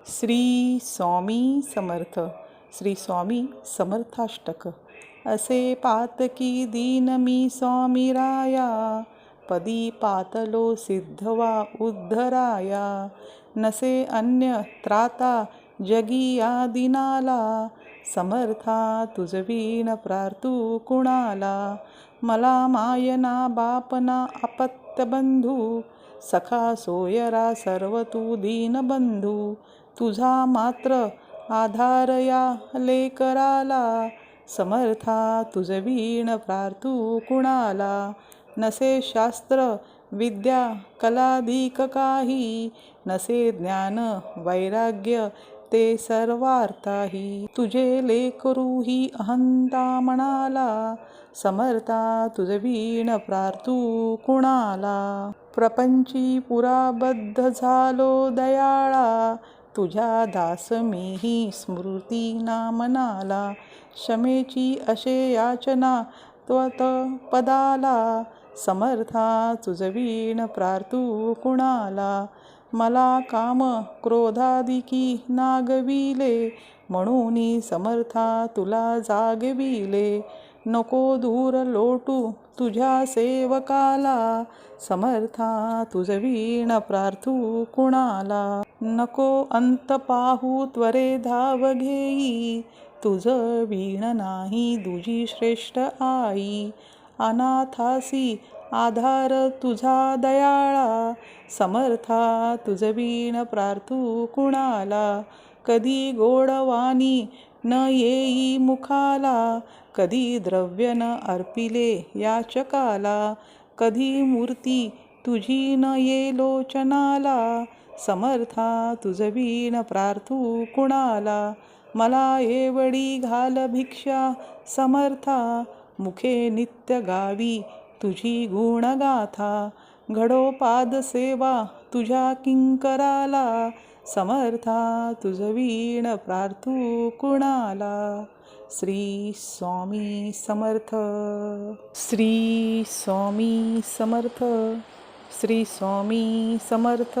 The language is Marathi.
श्री स्वामी समर्थ श्री स्वामी समर्थाष्टक। असे पातकी दीन मी स्वामी राया पदी पातलो सिद्धवा उद्धराया। नसे अन्य त्राता जगी या दिनाला समर्था तुझवीन प्रार्थू कुणाला। मला मायना बापना अपत्य बंधू सखा सोयरा सर्व तू दीनबंधू तुझा मात्र आधार या लेकराला समर्था तुझवीण प्रार्थू कुणाला? नसे शास्त्र विद्या कलाधिक काही नसे ज्ञान वैराग्य ते सर्वार्थाही. तुझे लेकरू ही अहंता म्हणाला समर्था तुझवीण प्रार्थू कुणाला? प्रपंची पुराबद्ध झालो दयाळा तुझ्या दास मीही स्मृती नामनाला क्षमेची अशे याचना त्वत पदाला समर्था तुझवीण प्रार्थू कुणाला. मला काम क्रोधादिकी नागविले म्हणून समर्था तुला जागविले. नको दूर लोटू तुझ्या सेवकाला समर्था तुझवीण प्रार्थू कुणाला. नको अंत पाहू त्वरे धाव घेई तुझ वीण नाही दुजी श्रेष्ठ आई. अनाथासी आधार तुझा दयाळा. समर्था तुझवीण प्रार्थू कुणाला? कधी गोडवाणी न येई मुखाला. कधी द्रव्य न अर्पिले याचकाला. कधी मूर्ती तुझी न ये लोचनाला. समर्था तुझवीण प्रार्थू कुणाला? मला एवढी घाल भिक्षा समर्था. मुखे नित्य गावी तुझी गुणगाथा. घडो पादसेवा तुझ्या किंकराला. समर्था तुझवीण प्रार्थू कुणाला? श्री स्वामी समर्थ. श्री स्वामी समर्थ. श्री स्वामी समर्थ.